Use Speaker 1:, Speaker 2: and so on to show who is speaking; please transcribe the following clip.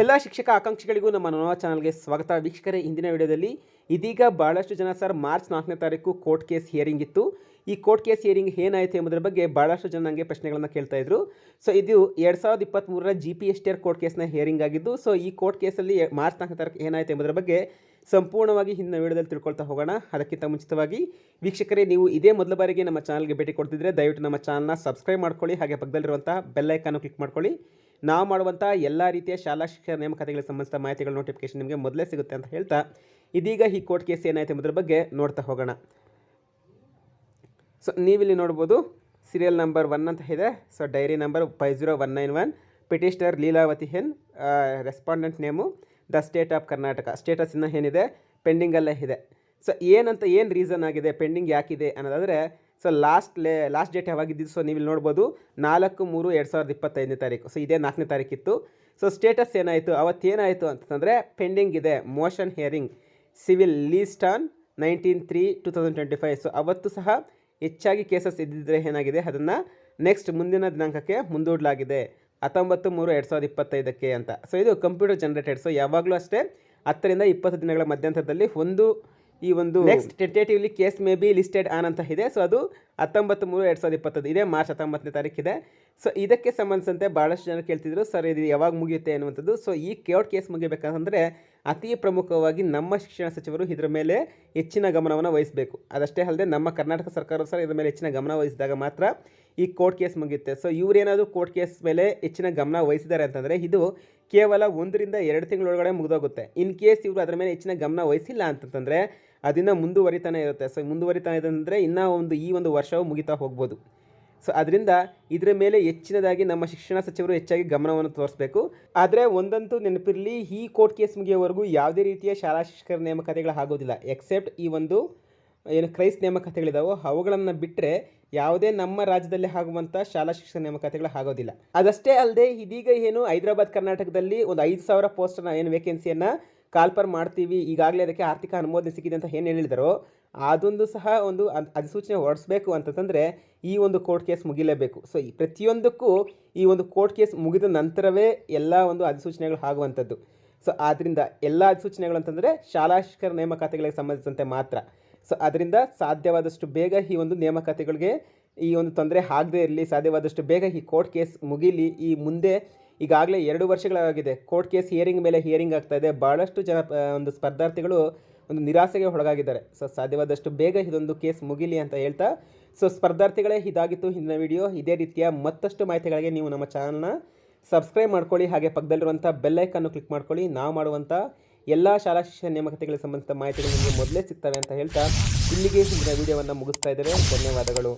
Speaker 1: ಎಲ್ಲ ಶಿಕ್ಷಕ ಆಕಾಂಕ್ಷಿಗಳಿಗೂ ನಮ್ಮ ನವ ಚಾನಲ್ಗೆ ಸ್ವಾಗತ. ವೀಕ್ಷಕರೇ, ಇಂದಿನ ವಿಡಿಯೋದಲ್ಲಿ ಇದೀಗ ಭಾಳಷ್ಟು ಜನ ಸರ್ ಮಾರ್ಚ್ ನಾಲ್ಕನೇ ತಾರೀಕು ಕೋರ್ಟ್ ಕೇಸ್ ಹಿಯರಿಂಗ್ ಇತ್ತು. ಈ ಕೋರ್ಟ್ ಕೇಸ್ ಹಿಯರಿಂಗ್ ಏನಾಯಿತು ಎಂಬುದರ ಬಗ್ಗೆ ಭಾಳಷ್ಟು ಜನ ನನಗೆ ಪ್ರಶ್ನೆಗಳನ್ನು ಕೇಳ್ತಾ ಇದ್ರು. ಸೊ ಇದು ಎರಡು ಸಾವಿರದ ಇಪ್ಪತ್ತ್ಮೂರರ G P S T R court ಕೇಸ್ನ ಹಿಯರಿಂಗ್ ಆಗಿದ್ದು ಸೊ ಈ ಕೋರ್ಟ್ ಕೇಸಲ್ಲಿ ಮಾರ್ಚ್ ನಾಲ್ಕನೇ ತಾರೀಕು ಏನಾಯಿತು ಎಂಬುದರ ಬಗ್ಗೆ ಸಂಪೂರ್ಣವಾಗಿ ಹಿಂದಿನ ವಿಡಿಯೋದಲ್ಲಿ ತಿಳ್ಕೊಳ್ತಾ ಹೋಗೋಣ. ಅದಕ್ಕಿಂತ ಮುಂಚಿತವಾಗಿ ವೀಕ್ಷಕರೇ, ನೀವು ಇದೇ ಮೊದಲ ಬಾರಿಗೆ ನಮ್ಮ ಚಾನಲ್ಗೆ ಭೇಟಿ ಕೊಡ್ತಿದ್ರೆ ದಯವಿಟ್ಟು ನಮ್ಮ ಚಾನಲ್ನ ಸಬ್ಸ್ಕ್ರೈಬ್ ಮಾಡ್ಕೊಳ್ಳಿ, ಹಾಗೆ ಪಕ್ಕದಲ್ಲಿರುವಂಥ ಬೆಲ್ ಐಕಾನು ಕ್ಲಿಕ್ ಮಾಡ್ಕೊಳ್ಳಿ. ನಾವು ಮಾಡುವಂಥ ಎಲ್ಲ ರೀತಿಯ ಶಾಲಾ ಶಿಕ್ಷಣ ನೇಮಕಾತಿಗಳಿಗೆ ಸಂಬಂಧಿಸಿದ ಮಾಹಿತಿಗಳು ನೋಟಿಫಿಕೇಶನ್ ನಿಮಗೆ ಮೊದಲೇ ಸಿಗುತ್ತೆ ಅಂತ ಹೇಳ್ತಾ, ಇದೀಗ ಈ ಕೋರ್ಟ್ ಕೇಸ್ ಏನಾಯಿತು ಎಂಬುದರ ಬಗ್ಗೆ ನೋಡ್ತಾ ಹೋಗೋಣ. ಸೊ ನೀವಿಲ್ಲಿ ನೋಡ್ಬೋದು ಸೀರಿಯಲ್ ನಂಬರ್ ಒನ್ ಅಂತ ಇದೆ. So diary number five zero one nine one petitioner Leelavathi ಹೆನ್ respondent name the state of Karnataka status ಇನ್ನೂ ಏನಿದೆ? ಪೆಂಡಿಂಗಲ್ಲೇ ಇದೆ. ಸೊ ಏನಂತ ಏನು ರೀಸನ್ ಆಗಿದೆ? ಪೆಂಡಿಂಗ್ ಯಾಕಿದೆ ಅನ್ನೋದಾದರೆ ಸೊ ಲಾಸ್ಟ್ ಲೇ ಲಾಸ್ಟ್ ಡೇಟ್ ಯಾವಾಗಿದ್ದು ಸೊ ನೀವು ಇಲ್ಲಿ ನೋಡ್ಬೋದು, ನಾಲ್ಕು, ಮೂರು, ಎರಡು ಸಾವಿರದ ಇಪ್ಪತ್ತೈದನೇ ತಾರೀಕು. ಸೊ ಇದೇ ನಾಲ್ಕನೇ ತಾರೀಕಿತ್ತು. ಸೊ ಸ್ಟೇಟಸ್ ಏನಾಯಿತು? ಅವತ್ತೇನಾಯಿತು ಅಂತಂದರೆ ಪೆಂಡಿಂಗ್ ಇದೆ motion hearing civil list on nineteen three two thousand twenty five so ಅವತ್ತು ಸಹ ಹೆಚ್ಚಾಗಿ ಕೇಸಸ್ ಇದ್ದಿದ್ದರೆ ಏನಾಗಿದೆ? ಅದನ್ನು ನೆಕ್ಸ್ಟ್ ಮುಂದಿನ ದಿನಾಂಕಕ್ಕೆ ಮುಂದೂಡಲಾಗಿದೆ. ಹತ್ತೊಂಬತ್ತು, ಮೂರು, ಎರಡು ಸಾವಿರದ ಇಪ್ಪತ್ತೈದಕ್ಕೆ ಅಂತ. ಸೊ ಇದು ಕಂಪ್ಯೂಟರ್ ಜನರೇಟೆಡ್ ಸೊ ಯಾವಾಗಲೂ ಅಷ್ಟೇ ಹತ್ತರಿಂದ ಇಪ್ಪತ್ತು ದಿನಗಳ ಮಧ್ಯಂತರದಲ್ಲಿ ಒಂದು ಈ ಒಂದು next tentatively case may be listed on ಅಂತ ಇದೆ. ಸೊ ಅದು ಹತ್ತೊಂಬತ್ತು ಮೂರು ಎರಡು ಸಾವಿರದ ಇಪ್ಪತ್ತೈದು. ಇದೇ ಮಾರ್ಚ್ ಹತ್ತೊಂಬತ್ತನೇ ತಾರೀಕಿದೆ. ಸೊ ಇದಕ್ಕೆ ಸಂಬಂಧಿಸಿದಂತೆ ಭಾಳಷ್ಟು ಜನ ಕೇಳ್ತಿದ್ರು, ಸರ್, ಇದು ಯಾವಾಗ ಮುಗಿಯುತ್ತೆ? ಅನ್ನುವಂಥದ್ದು. ಸೊ ಈ ಕೋರ್ಟ್ ಕೇಸ್ ಮುಗಿಬೇಕಂತಂದರೆ ಅತಿ ಪ್ರಮುಖವಾಗಿ ನಮ್ಮ ಶಿಕ್ಷಣ ಸಚಿವರು ಇದರ ಮೇಲೆ ಹೆಚ್ಚಿನ ಗಮನವನ್ನು ವಹಿಸಬೇಕು. ಅದಷ್ಟೇ ಅಲ್ಲದೆ ನಮ್ಮ ಕರ್ನಾಟಕ ಸರ್ಕಾರ ಸರ್ ಇದರ ಮೇಲೆ ಹೆಚ್ಚಿನ ಗಮನ ವಹಿಸಿದಾಗ ಮಾತ್ರ ಈ ಕೋರ್ಟ್ ಕೇಸ್ ಮುಗಿಯುತ್ತೆ. ಸೊ ಇವರೇನಾದರೂ ಕೋರ್ಟ್ ಕೇಸ್ ಮೇಲೆ ಹೆಚ್ಚಿನ ಗಮನ ವಹಿಸಿದ್ದಾರೆ ಅಂತಂದರೆ ಇದು ಕೇವಲ ಒಂದರಿಂದ ಎರಡು ತಿಂಗಳೊಳಗಡೆ ಮುಗಿದೋಗುತ್ತೆ. ಇನ್ ಕೇಸ್ ಇವರು ಅದರ ಮೇಲೆ ಹೆಚ್ಚಿನ ಗಮನ ವಹಿಸಿಲ್ಲ ಅಂತಂತಂದರೆ ಅದನ್ನು ಮುಂದುವರಿತಾನೆ ಇರುತ್ತೆ. ಸೊ ಮುಂದುವರಿತಾನೆ ಇದೆ ಅಂದರೆ ಇನ್ನೂ ಒಂದು ಈ ಒಂದು ವರ್ಷವು ಮುಗಿತಾ ಹೋಗ್ಬೋದು. ಸೊ ಅದರಿಂದ ಇದರ ಮೇಲೆ ಹೆಚ್ಚಿನದಾಗಿ ನಮ್ಮ ಶಿಕ್ಷಣ ಸಚಿವರು ಹೆಚ್ಚಾಗಿ ಗಮನವನ್ನು ತೋರಿಸಬೇಕು. ಆದರೆ ಒಂದಂತೂ ನೆನಪಿರಲಿ, ಈ ಕೋರ್ಟ್ ಕೇಸ್ ಮುಗಿಯೋವರೆಗೂ ಯಾವುದೇ ರೀತಿಯ ಶಾಲಾ ಶಿಕ್ಷಕರ ನೇಮಕಾತಿಗಳು ಆಗೋದಿಲ್ಲ. ಎಕ್ಸೆಪ್ಟ್ ಈ ಒಂದು, ಏನು ಕ್ರೈಸ್ ನೇಮಕಾತಿಗಳಿದಾವೋ, ಅವುಗಳನ್ನು ಬಿಟ್ಟರೆ ಯಾವುದೇ ನಮ್ಮ ರಾಜ್ಯದಲ್ಲಿ ಆಗುವಂಥ ಶಾಲಾ ಶಿಕ್ಷಣ ನೇಮಕಾತಿಗಳು ಆಗೋದಿಲ್ಲ. ಅದಷ್ಟೇ ಅಲ್ಲದೆ ಇದೀಗ ಏನು ಹೈದರಾಬಾದ್, ಕರ್ನಾಟಕದಲ್ಲಿ ಒಂದು ಐದು ಸಾವಿರ ಪೋಸ್ಟನ್ನು ಏನು ವೇಕೆನ್ಸಿಯನ್ನು ಕಾಲ್ಪರ್ ಮಾಡ್ತೀವಿ, ಈಗಾಗಲೇ ಅದಕ್ಕೆ ಆರ್ಥಿಕ ಅನುಮೋದನೆ ಸಿಕ್ಕಿದೆ ಅಂತ ಏನು ಹೇಳಿದರೋ? ಅದೊಂದು ಸಹ ಒಂದು ಅಧಿಸೂಚನೆ ಹೊರಡಿಸ್ಬೇಕು ಅಂತಂದರೆ ಈ ಒಂದು ಕೋರ್ಟ್ ಕೇಸ್ ಮುಗಿಲೇಬೇಕು. ಸೊ ಈ ಪ್ರತಿಯೊಂದಕ್ಕೂ ಈ ಒಂದು ಕೋರ್ಟ್ ಕೇಸ್ ಮುಗಿದ ನಂತರವೇ ಎಲ್ಲ ಒಂದು ಅಧಿಸೂಚನೆಗಳು ಆಗುವಂಥದ್ದು. ಸೊ ಆದ್ದರಿಂದ ಎಲ್ಲ ಅಧಿಸೂಚನೆಗಳು ಅಂತಂದರೆ ಶಾಲಾ ಶಿಕ್ಷಕರ ನೇಮಕಾತಿಗಳಿಗೆ ಸಂಬಂಧಿಸಿದಂತೆ ಮಾತ್ರ. ಸೊ ಅದರಿಂದ ಸಾಧ್ಯವಾದಷ್ಟು ಬೇಗ ಈ ಒಂದು ನೇಮಕಾತಿಗಳಿಗೆ ಈ ಒಂದು ತೊಂದರೆ ಆಗದೇ ಇರಲಿ, ಸಾಧ್ಯವಾದಷ್ಟು ಬೇಗ ಈ ಕೋರ್ಟ್ ಕೇಸ್ ಮುಗೀಲಿ, ಈ ಮುಂದೆ ಈಗಾಗಲೇ ಎರಡು ವರ್ಷಗಳಾಗಿದೆ. ಕೋರ್ಟ್ ಕೇಸ್ ಹಿಯರಿಂಗ್ ಮೇಲೆ ಹಿಯರಿಂಗ್ ಆಗ್ತಾ ಇದೆ. ಭಾಳಷ್ಟು ಜನ ಒಂದು ಸ್ಪರ್ಧಾರ್ಥಿಗಳು ಒಂದು ನಿರಾಸೆಗೆ ಒಳಗಾಗಿದ್ದಾರೆ. ಸೊ ಸಾಧ್ಯವಾದಷ್ಟು ಬೇಗ ಇದೊಂದು ಕೇಸ್ ಮುಗಿಲಿ ಅಂತ ಹೇಳ್ತಾ ಸೊ ಸ್ಪರ್ಧಾರ್ಥಿಗಳೇ ಇದಾಗಿತ್ತು ಹಿಂದಿನ ವಿಡಿಯೋ ಇದೇ ರೀತಿಯ ಮತ್ತಷ್ಟು ಮಾಹಿತಿಗಳಿಗೆ ನೀವು ನಮ್ಮ ಚಾನಲ್ನ ಸಬ್ಸ್ಕ್ರೈಬ್ ಮಾಡ್ಕೊಳ್ಳಿ. ಹಾಗೆ ಪಕ್ಕದಲ್ಲಿರುವಂಥ ಬೆಲ್ಲೈಕನ್ನು ಕ್ಲಿಕ್ ಮಾಡ್ಕೊಳ್ಳಿ. ನಾವು ಮಾಡುವಂಥ ಎಲ್ಲ ಶಾಲಾ ಶಿಕ್ಷಣ ನೇಮಕತೆಗಳಿಗೆ ಸಂಬಂಧಿಸಿದ ಮಾಹಿತಿಗಳು ನಿಮಗೆ ಮೊದಲೇ ಸಿಗ್ತವೆ ಅಂತ ಹೇಳ್ತಾ, ಇಲ್ಲಿಗೆ ಹಿಂದಿನ ವಿಡಿಯೋವನ್ನು ಮುಗಿಸ್ತಾ ಇದ್ದಾರೆ ಧನ್ಯವಾದಗಳು.